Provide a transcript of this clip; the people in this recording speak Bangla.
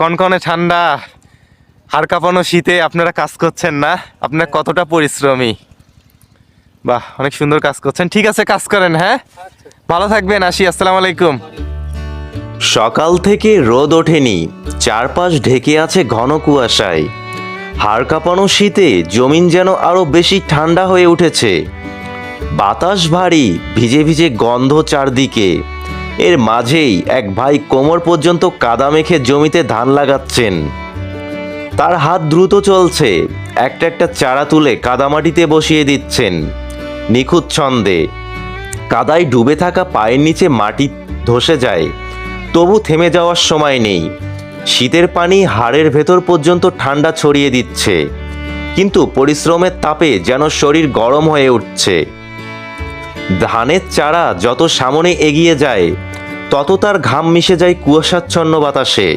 কনকনে ঠান্ডা হাড় কাঁপানো শীতে আপনারা কাজ করছেন না। আপনার কতটা পরিশ্রমী? বাহ অনেক সুন্দর কাজ করছেন। ঠিক আছে কাজ করেন হ্যাঁ? ভালো থাকবেন আসি আসসালামু আলাইকুম। সকাল থেকে রোদ ওঠেনি চারপাশ ঢেকে আছে ঘন কুয়াশায়। হাড় কাঁপানো শীতে জমিন যেন আরও বেশি ঠান্ডা হয়ে উঠেছে। বাতাস ভারী ভিজে ভিজে গন্ধ চারদিকে। এর মাঝেই এক ভাই কোমর পর্যন্ত কাদা মেখে জমিতে ধান লাগাচ্ছেন। তার হাত দ্রুত চলছে, একটা একটা চারা তুলে কাদামাটিতে বসিয়ে দিচ্ছেন। নিখুঁত ছন্দে, কাদায় ডুবে থাকা পায়ের নিচে মাটি ধসে যায়। তবু থেমে যাওয়ার সময় নেই। শীতের পানি হাড়ের ভেতর পর্যন্ত ঠান্ডা ছড়িয়ে দিচ্ছে। কিন্তু পরিশ্রমের তাপে যেন শরীর গরম হয়ে উঠছে। ধানের চারা যত সামনে এগিয়ে যায় তত তার ঘাম মিশে যায় কুয়াশাচ্ছন্ন বাতাসে।